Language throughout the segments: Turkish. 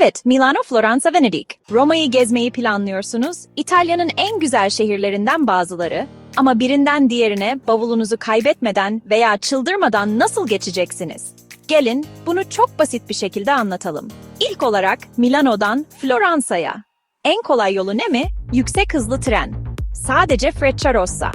Evet, Milano, Floransa, Venedik. Roma'yı gezmeyi planlıyorsunuz. İtalya'nın en güzel şehirlerinden bazıları. Ama birinden diğerine bavulunuzu kaybetmeden veya çıldırmadan nasıl geçeceksiniz? Gelin bunu çok basit bir şekilde anlatalım. İlk olarak Milano'dan Floransa'ya. En kolay yolu ne mi? Yüksek hızlı tren. Sadece Frecciarossa.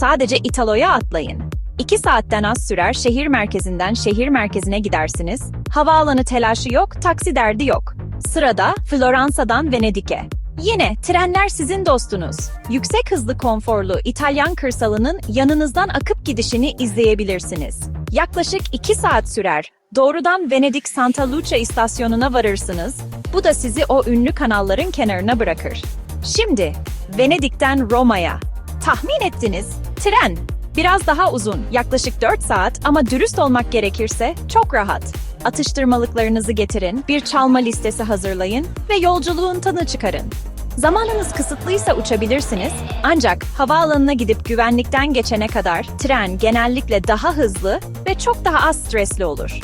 Sadece Italo'ya atlayın. 2 saatten az sürer şehir merkezinden şehir merkezine gidersiniz. Havaalanı telaşı yok, taksi derdi yok. Sırada Floransa'dan Venedik'e. Yine trenler sizin dostunuz. Yüksek hızlı konforlu İtalyan kırsalının yanınızdan akıp gidişini izleyebilirsiniz. Yaklaşık 2 saat sürer. Doğrudan Venedik Santa Lucia istasyonuna varırsınız. Bu da sizi o ünlü kanalların kenarına bırakır. Şimdi Venedik'ten Roma'ya. Tahmin ettiniz. Tren. Biraz daha uzun, yaklaşık 4 saat ama dürüst olmak gerekirse çok rahat. Atıştırmalıklarınızı getirin, bir çalma listesi hazırlayın ve yolculuğun tadını çıkarın. Zamanınız kısıtlıysa uçabilirsiniz ancak havaalanına gidip güvenlikten geçene kadar tren genellikle daha hızlı ve çok daha az stresli olur.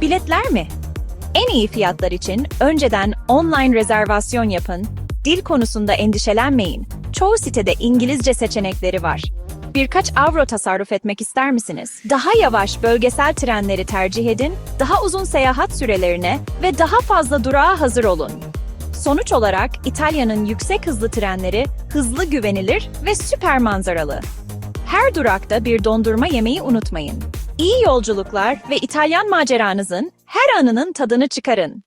Biletler mi? En iyi fiyatlar için önceden online rezervasyon yapın. Dil konusunda endişelenmeyin. Çoğu sitede İngilizce seçenekleri var. Birkaç avro tasarruf etmek ister misiniz? Daha yavaş bölgesel trenleri tercih edin, daha uzun seyahat sürelerine ve daha fazla durağa hazır olun. Sonuç olarak İtalya'nın yüksek hızlı trenleri hızlı güvenilir ve süper manzaralı. Her durakta bir dondurma yemeyi unutmayın. İyi yolculuklar ve İtalyan maceranızın her anının tadını çıkarın.